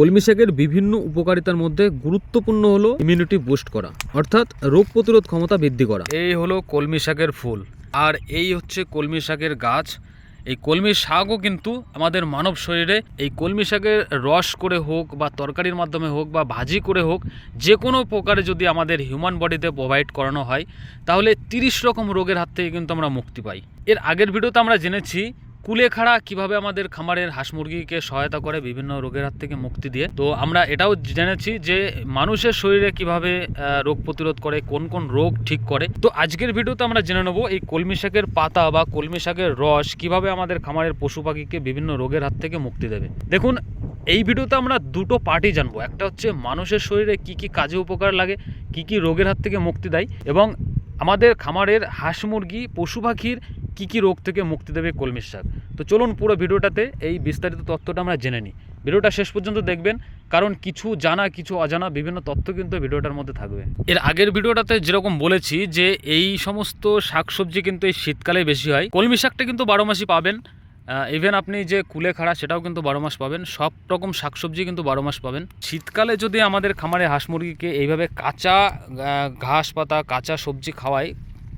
কলমি শাকের বিভিন্ন উপকারিতার মধ্যে গুরুত্বপূর্ণ হলো ইমিউনিটি বুস্ট করা, অর্থাৎ রোগ প্রতিরোধ ক্ষমতা বৃদ্ধি করা। এই হলো কলমি শাকের ফুল। আর এই হচ্ছে কলমি শাকের গাছ। এই কলমি শাকও কিন্তু আমাদের মানব শরীরে এই কলমি শাকের রস করে হোক বা তরকারির মাধ্যমে হোক বা ভাজি করে হোক যে কোনো প্রকারে যদি আমাদের হিউম্যান বডিতে প্রোভাইড করানো হয়, তাহলে তিরিশ রকম রোগের হাত থেকে কিন্তু আমরা মুক্তি পাই। এর আগের ভিডিওতে আমরা জেনেছি কুলেখাড়া কীভাবে আমাদের খামারের হাঁস মুরগিকে সহায়তা করে বিভিন্ন রোগের হাত থেকে মুক্তি দিয়ে? তো আমরা এটাও জেনেছি যে মানুষের শরীরে কীভাবে রোগ প্রতিরোধ করে, কোন কোন রোগ ঠিক করে। তো আজকের ভিডিওতে আমরা জেনে নেব এই কলমি শাকের পাতা বা কলমি শাকের রস কীভাবে আমাদের খামারের পশু পাখিকে বিভিন্ন রোগের হাত থেকে মুক্তি দেবে। দেখুন, এই ভিডিওতে আমরা দুটো পার্টি জানব। একটা হচ্ছে মানুষের শরীরে কি কি কাজে উপকার লাগে, কি কি রোগের হাত থেকে মুক্তি দেয় এবং আমাদের খামারের হাঁস মুরগি পশু পাখির কি কি রোগ থেকে মুক্তি দেবে কলমির শাক? তো চলুন পুরো ভিডিওটাতে এই বিস্তারিত তথ্যটা আমরা জেনে নিই। ভিডিওটা শেষ পর্যন্ত দেখবেন, কারণ কিছু জানা, কিছু অজানা বিভিন্ন তথ্য কিন্তু ভিডিওটার মধ্যে থাকবে। এর আগের ভিডিওটাতে যেরকম বলেছি যে এই সমস্ত শাকসবজি কিন্তু এই শীতকালে বেশি হয়। কলমি শাকটা কিন্তু বারো মাসই পাবেন। ইভেন আপনি যে কুলেখাড়া সেটাও কিন্তু বারো মাস পাবেন। সব রকম শাকসবজি কিন্তু বারো মাস পাবেন। শীতকালে যদি আমাদের খামারে হাঁস মুরগিকে এইভাবে কাঁচা ঘাস পাতা, কাঁচা সবজি খাওয়াই,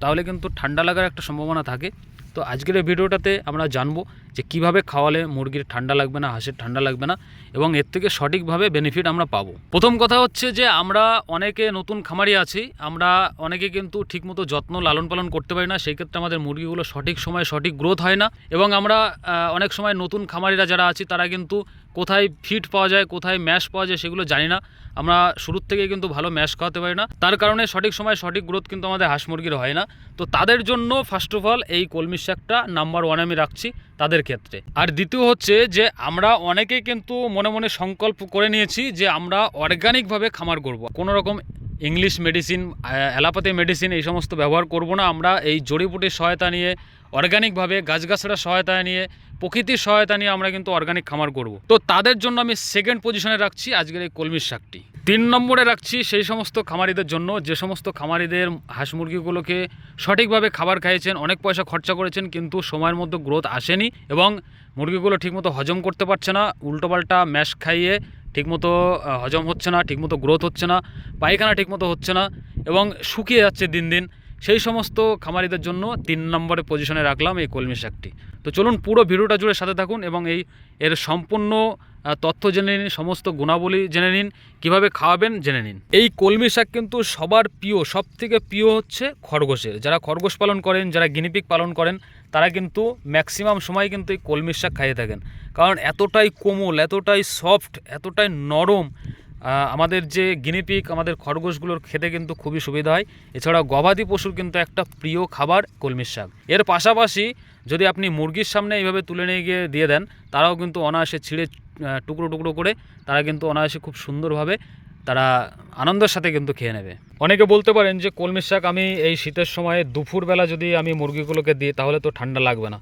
তাহলে কিন্তু ঠান্ডা লাগার একটা সম্ভাবনা থাকে। তো আজকের এই ভিডিওটাতে আমরা জানব যে কীভাবে খাওয়ালে মুরগির ঠান্ডা লাগবে না, হাঁসের ঠান্ডা লাগবে না, এবং এর থেকে সঠিকভাবে বেনিফিট আমরা পাবো। প্রথম কথা হচ্ছে যে আমরা অনেকে নতুন খামারি আছি, আমরা অনেকে কিন্তু ঠিকমতো যত্ন লালন পালন করতে পারি না, সেই ক্ষেত্রে আমাদের মুরগিগুলো সঠিক সময়ে সঠিক গ্রোথ হয় না, এবং আমরা অনেক সময় নতুন খামারিরা যারা আছি, তারা কিন্তু কোথায় ফিট পাওয়া যায়, কোথায় ম্যাশ পাওয়া যায় সেগুলো জানি না। আমরা শুরুর থেকে কিন্তু ভালো ম্যাশ খাওয়াতে পারি না। তার কারণে সঠিক সময় সঠিক গ্রোথ কিন্তু আমাদের হাঁস মুরগির হয় না। তো তাদের জন্য ফার্স্ট অফ অল এই কলমি শাকটা নাম্বার ওয়ান আমি রাখছি। তাদের ক্ষেত্রে। আর দ্বিতীয় হচ্ছে যে, আমরা অনেকে কিন্তু মনে মনে সংকল্প করে নিয়েছি যে, আমরা অর্গানিকভাবে খামার করব। কোনো রকম ইংলিশ মেডিসিন অ্যালাপাতি মেডিসিন এই সমস্ত ব্যবহার করব না। আমরা এই জড়িবুটির সহায়তা নিয়ে অর্গানিকভাবে গাছগাছড়ার সহায়তা নিয়ে, প্রকৃতির সহায়তা নিয়ে আমরা কিন্তু অর্গানিক খামার করব। তো তাদের জন্য আমি সেকেন্ড পজিশনে রাখছি আজকের এই কলমির শাকটি। তিন নম্বরে রাখছি সেই সমস্ত খামারিদের জন্য, যে সমস্ত খামারিদের হাঁস মুরগিগুলোকে সঠিকভাবে খাবার খাইয়েছেন, অনেক পয়সা খরচা করেছেন, কিন্তু সময়ের মধ্যে গ্রোথ আসেনি এবং মুরগিগুলো ঠিকমতো হজম করতে পারছে না, উল্টোপাল্টা ম্যাশ খাইয়ে ঠিকমতো হজম হচ্ছে না, ঠিকমতো গ্রোথ হচ্ছে না, পায়খানা ঠিকমতো হচ্ছে না, এবং শুকিয়ে যাচ্ছে দিন দিন। সেই সমস্ত খামারিদের জন্য তিন নম্বরে পজিশনে রাখলাম এই কলমি শাকটি। তো চলুন পুরো ভিডিওটা জুড়ে সাথে থাকুন এবং এই, এর সম্পূর্ণ তথ্য জেনে নিন, সমস্ত গুণাবলী জেনে নিন, কীভাবে খাওয়াবেন জেনে নিন। এই কলমি শাক কিন্তু সবার প্রিয় সব থেকে প্রিয় হচ্ছে খরগোশের। যারা খরগোশ পালন করেন, যারা গিনিপিক পালন করেন তারা কিন্তু ম্যাক্সিমাম সময় কিন্তু এই কলমির শাক খাইয়ে থাকেন। কারণ এতটাই কোমল, এতটাই সফট এতটাই নরম আমাদের যে গিনিপিক আমাদের খরগোশগুলোর খেতে কিন্তু খুবই সুবিধা হয়। এছাড়া গবাদি পশুর কিন্তু একটা প্রিয় খাবার কলমির শাক। এর পাশাপাশি যদি আপনি মুরগির সামনে এইভাবে তুলে নিয়ে গিয়ে দিয়ে দেন, তারাও কিন্তু অনায়াসে ছিঁড়ে টুকরো টুকরো করে তারা কিন্তু অনায়াসে খুব সুন্দরভাবে তারা আনন্দের সাথে কিন্তু খেয়ে নেবে। অনেকে বলতে পারেন যে কলমির শাক আমি এই শীতের সময়ে দুপুরবেলা যদি আমি মুরগিগুলোকে দিই, তাহলে তো ঠান্ডা লাগবে না।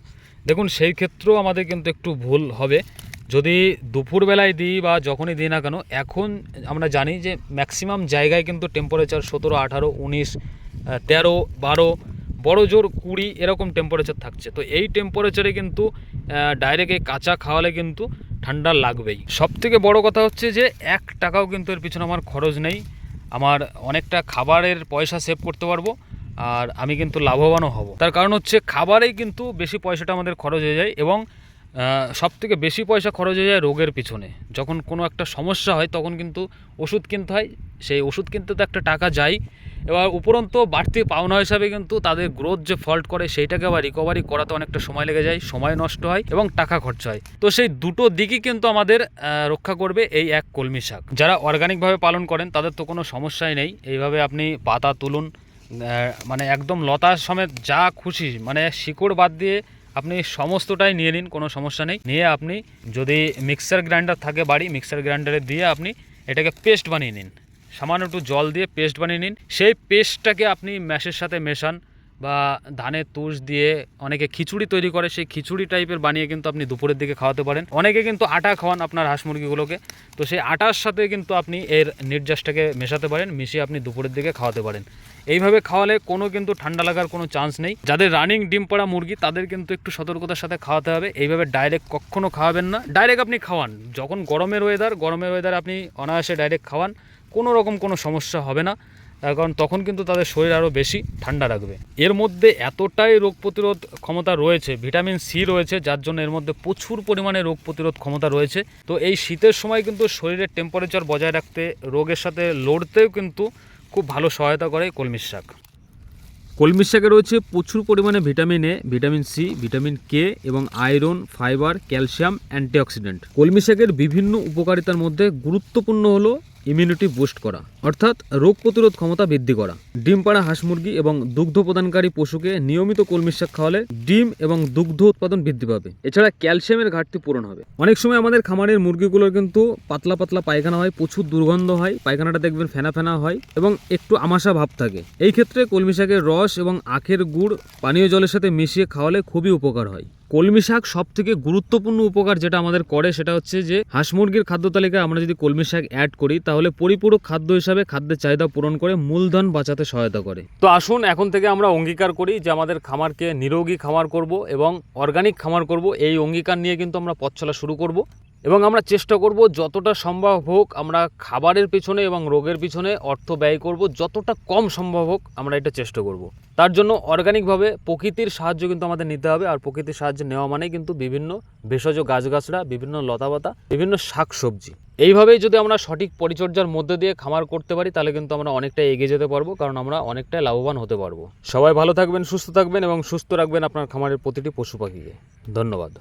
দেখুন, সেই ক্ষেত্রেও আমাদের কিন্তু একটু ভুল হবে। যদি দুপুরবেলায় দিই বা যখনই দিই না কেন, এখন আমরা জানি যে ম্যাক্সিমাম জায়গায় কিন্তু টেম্পারেচার সতেরো, আঠারো, উনিশ তেরো, বারো, বড় জোর কুড়ি এরকম টেম্পারেচার থাকছে। তো এই টেম্পারেচারে কিন্তু ডাইরেক্ট এই কাঁচা খাওয়ালে কিন্তু ঠান্ডা লাগবেই। সব থেকে বড় কথা হচ্ছে যে, এক টাকাও কিন্তু এর পিছনে আমার খরচ নেই। আমার অনেকটা খাবারের পয়সা সেভ করতে পারব, আর আমি কিন্তু লাভবানও হব। তার কারণ হচ্ছে খাবারেই কিন্তু বেশি পয়সাটা আমাদের খরচ হয়ে যায় এবং সব থেকে বেশি পয়সা খরচ হয়ে যায় রোগের পিছনে। যখন কোনো একটা সমস্যা হয়, তখন কিন্তু ওষুধ কিনতে হয়। সেই ওষুধ কিনতে তো একটা টাকা যায়। এবার উপরন্ত বাড়তি পাওনা হিসাবে কিন্তু তাদের গ্রোথ যে ফল্ট করে, সেইটাকে আবার রিকভারি করাতে অনেকটা সময় লেগে যায়, সময় নষ্ট হয় এবং টাকা খরচা হয়। তো সেই দুটো দিকই কিন্তু আমাদের রক্ষা করবে এই এক কলমি শাক। যারা অর্গানিকভাবে পালন করেন, তাদের তো কোনো সমস্যাই নেই। এইভাবে আপনি পাতা তুলুন মানে একদম লতা সমেত যা খুশি মানে শিকড় বাদ দিয়ে আপনি সমস্তটাই নিয়ে নিন, কোনো সমস্যা নেই। নিয়ে আপনি যদি মিক্সার গ্রাইন্ডার থাকে বাড়ি মিক্সার গ্রাইন্ডারে দিয়ে আপনি এটাকে পেস্ট বানিয়ে নিন। সামান্য একটু জল দিয়ে পেস্ট বানিয়ে নিন। সেই পেস্টটাকে আপনি ম্যাশের সাথে মেশান। বা ধানের তুষ দিয়ে অনেকে খিচুড়ি তৈরি করে, সেই খিচুড়ি টাইপের বানিয়ে কিন্তু আপনি দুপুরের দিকে খাওয়াতে পারেন। অনেকে কিন্তু আটা খাওয়ান আপনার হাঁস মুরগিগুলোকে। তো সেই আটার সাথে কিন্তু আপনি এর নির্যাসটাকে মেশাতে পারেন, মিশিয়ে আপনি দুপুরের দিকে খাওয়াতে পারেন। এইভাবে খাওয়ালে কোনো কিন্তু ঠান্ডা লাগার কোনো চান্স নেই। যাদের রানিং ডিম পাড়া মুরগি, তাদের কিন্তু একটু সতর্কতার সাথে খাওয়াতে হবে। এইভাবে ডাইরেক্ট কখনো খাওয়াবেন না। ডাইরেক্ট আপনি খাওয়ান। যখন গরমের ওয়েদার গরমের ওয়েদার আপনি অনায়াসে ডাইরেক্ট খাওয়ান। কোনো রকম কোনো সমস্যা হবে না। তার কারণ তখন কিন্তু তাদের শরীর আরও বেশি ঠান্ডা রাখবে। এর মধ্যে এতটাই রোগ প্রতিরোধ ক্ষমতা রয়েছে, ভিটামিন সি রয়েছে, যার জন্য এর মধ্যে প্রচুর পরিমাণে রোগ প্রতিরোধ ক্ষমতা রয়েছে। তো এই শীতের সময় কিন্তু শরীরের টেম্পারেচার বজায় রাখতে, রোগের সাথে লড়তেও কিন্তু খুব ভালো সহায়তা করে এই কলমির শাক। কলমির শাকে রয়েছে প্রচুর পরিমাণে vitamin A, vitamin C, vitamin K এবং আয়রন, ফাইবার, ক্যালসিয়াম, অ্যান্টিঅক্সিডেন্ট। কলমি শাকের বিভিন্ন উপকারিতার মধ্যে গুরুত্বপূর্ণ হলো ইমিউনিটি বুস্ট করা। অর্থাৎ রোগ প্রতিরোধ ক্ষমতা বৃদ্ধি করা। ডিম পাড়া হাঁস মুরগি এবং দুগ্ধ প্রদানকারী পশুকে নিয়মিত কলমির শাক খাওয়ালে ডিম এবং দুগ্ধ উৎপাদন বৃদ্ধি পাবে। এছাড়া ক্যালসিয়ামের ঘাটতি পূরণ হবে। অনেক সময় আমাদের খামারের মুরগিগুলোর কিন্তু পাতলা পাতলা পায়খানা হয়, প্রচুর দুর্গন্ধ হয়, পায়খানাটা দেখবেন ফেনা ফেনা হয় এবং একটু আমাশা ভাব থাকে। এই ক্ষেত্রে কলমি শাকের রস এবং আখের গুড় পানীয় জলের সাথে মিশিয়ে খাওয়ালে খুবই উপকার হয়। কলমি শাক সব থেকে গুরুত্বপূর্ণ উপকার যেটা আমাদের করে সেটা হচ্ছে যে, হাঁস মুরগির খাদ্য তালিকায় আমরা যদি কলমি শাক অ্যাড করি, তাহলে পরিপূরক খাদ্য হিসাবে খাদ্যের চাহিদা পূরণ করে মূলধন বাঁচাতে সহায়তা করে। তো আসুন, এখন থেকে আমরা অঙ্গীকার করি যে আমাদের খামারকে নিরোগী খামার করব এবং অর্গানিক খামার করব। এই অঙ্গীকার নিয়ে কিন্তু আমরা পথ চলা শুরু করব এবং আমরা চেষ্টা করব যতটা সম্ভব হোক আমরা খাবারের পিছনে এবং রোগের পিছনে অর্থ ব্যয় করব, যতটা কম সম্ভব হোক আমরা এটা চেষ্টা করব। তার জন্য অর্গানিকভাবে প্রকৃতির সাহায্য কিন্তু আমাদের নিতে হবে আর প্রকৃতির সাহায্য নেওয়া মানে কিন্তু বিভিন্ন ভেষজ গাছগাছড়া, বিভিন্ন লতাপাতা, বিভিন্ন শাকসবজি। এইভাবেই যদি আমরা সঠিক পরিচর্যার মধ্যে দিয়ে খামার করতে পারি, তাহলে কিন্তু আমরা অনেকটা এগিয়ে যেতে পারব, কারণ আমরা অনেকটাই লাভবান হতে পারব। সবাই ভালো থাকবেন, সুস্থ থাকবেন এবং সুস্থ রাখবেন আপনার খামারের প্রতিটি পশু পাখিকে। ধন্যবাদ।